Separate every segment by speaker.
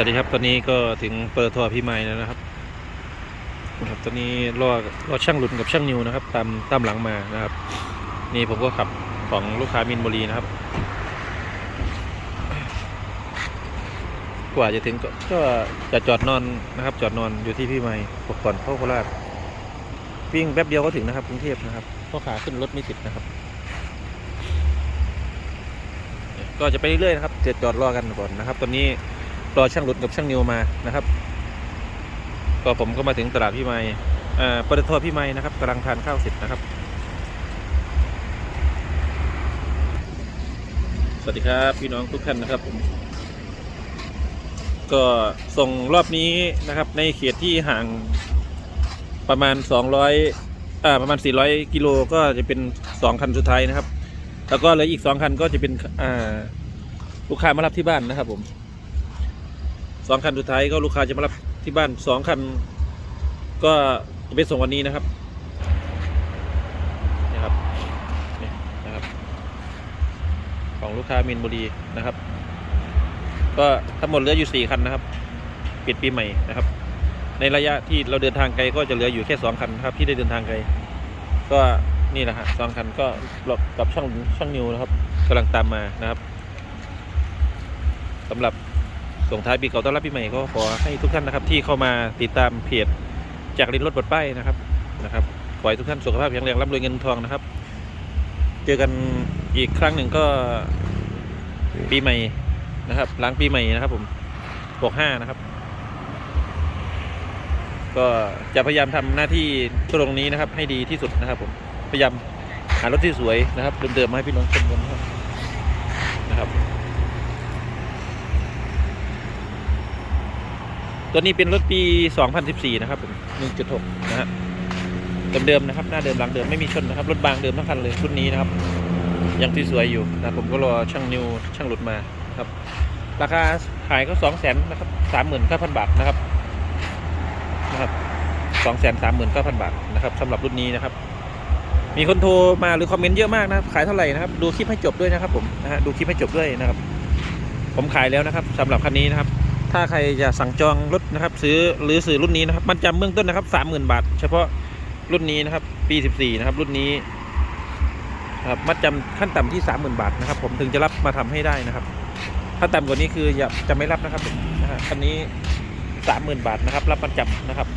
Speaker 1: วัสดีครับตอนนี้ก็ถึงเปิดทัวร์พี่ไม้แล้วนะครับครับตอนนี้รอรอช่างหลุนกับช่างนิวนะครับ ตามตามหลังมานะครับ นี่ผมก็ขับของลูกค้ามินบุรีนะครับ กว่าจะถึงก็ก็จะจอดนอนนะครับ จอดนอนอยู่ที่พี่ไม้ปกก่อนเข้าโคราชวิ่งแป๊บเดียวก็ถึงนะครับกรุงเทพนะครับเพราะขาขึ้นรถไม่ติดนะครับ ก็จะไปเรื่อยๆนะครับจะจอดรอกันก่อนนะครับ ตอนนี้ รอช่างหลุดกับช่างนิวมานะครับ ก็ผมก็มาถึงตลาดพี่ไม้อ่ปตทพี่ไม้นะครับกำลังทานข้าวเสร็จนะครับ สวัสดีครับพี่น้องทุกท่านนะครับผมก็ส่งรอบนี้นะครับในเขตที่ห่างประมาณ 200อ่าประมาณ 400 กิโลก็จะเป็น 2 คันสุดท้ายนะครับ แล้วก็เหลืออีก 2 คันก็จะเป็นอ่าลูกค้ามารับที่บ้านนะครับผม สองคันสุดท้ายก็ลูกค้าจะมารับที่บ้านสองคัน ก็จะไปส่งวันนี้นะครับนี่ครับนี่นะครับ ของลูกค้ามินบุรีนะครับ ก็ทั้งหมดเหลืออยู่สี่คันนะครับปิดปีใหม่นะครับ ในระยะที่เราเดินทางไกลก็จะเหลืออยู่แค่สองคันครับ ที่ได้เดินทางไกลก็นี่แหละฮะสองคันก็กับช่างช่างนิวนะครับกำลังตามมานะครับสำหรับ ส่งท้ายปีเก่าต้อนรับปีใหม่ก็ขอให้ทุกท่านนะครับ ที่เข้ามาติดตามเพจจากลินรถบดป้ายนะครับนะครับขอให้ทุกท่านสุขภาพแข็งแรงร่ำรวยเงินทองนะครับ เจอกันอีกครั้งหนึ่งก็ปีใหม่นะครับหล้างปีใหม่นะครับ ผมบวกห้านะครับ ก็จะพยายามทำหน้าที่ตรงนี้นะครับ ให้ดีที่สุดนะครับผมพยายามหารถที่สวยนะครับเดิมๆมาให้พี่น้องชมกันนะครับนะครับ ตัวนี้เป็นรถปี 2014 นะครับผม 1.6 นะฮะเดิมๆนะครับ หน้าเดิมหลังเดิมไม่มีชนนะครับ รถบางเดิมทั้งคันเลยรุ่นนี้นะครับ ยังที่สวยอยู่นะผมก็รอช่างนิวช่างหลุดมาครับ ราคาขายก็2 0 0 0 0นะครับ39,000 บาทนะครับ นะครับ239,000 บาทนะครับสำหรับรุ่นนี้นะครับ มีคนโทรมาหรือคอมเมนต์เยอะมากนะครับ ขายเท่าไหร่นะครับ ดูคลิปให้จบด้วยนะครับผม นะฮะ ดูคลิปให้จบด้วยนะครับ ผมขายแล้วนะครับสำหรับคันนี้นะครับ ถ้าใครจะสั่งจองรถนะครับ ซื้อหรือซื้อรุ่นนี้นะครับ มันจำเบื้องต้นนะครับสามหมื่นบาท เฉพาะรุ่นนี้นะครับ ปีสิบสี่นะครับ รุ่นนี้ครับมัดจำขั้นต่ำที่สามหมื่นบาทนะครับ ผมถึงจะรับมาทำให้ได้นะครับ ถ้าต่ำกว่านี้คืออย่าจะไม่รับนะครับนะฮะคันนี้สามหมื่นบาทนะครับ รับมัดจำนะครับ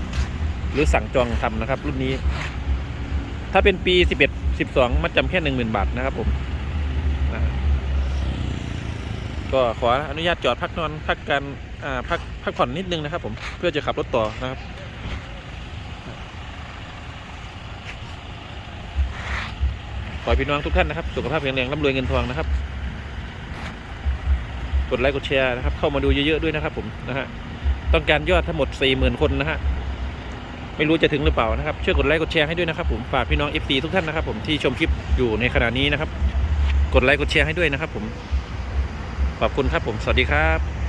Speaker 1: หรือสั่งจองทำนะครับ รุ่นนี้ ถ้าเป็นปีสิบเอ็ดสิบสองมัดจำแค่หนึ่งหมื่นบาทนะครับ ผมก็ขออนุญาตจอดพักนอนพักการ พักพักผ่อนนิดนึงนะครับ ผมเพื่อจะขับรถต่อนะครับขอให้พี่น้องทุกท่านนะครับ สุขภาพแข็งแรงร่ำรวยเงินทองนะครับ กดไลค์กดแชร์นะครับ เข้ามาดูเยอะๆด้วยนะครับ ผมนะฮะต้องการยอดทั้งหมด4 0,000คนนะฮะไม่รู้จะถึงหรือเปล่านะครับช่วยกดไลค์กดแชร์ให้ด้วยนะครับ ผมฝากพี่น้อง FC ทุกท่านนะครับ ผมที่ชมคลิปอยู่ในขณะนี้นะครับ กดไลค์กดแชร์ให้ด้วยนะครับ ผมขอบคุณครับผมสวัสดีครับ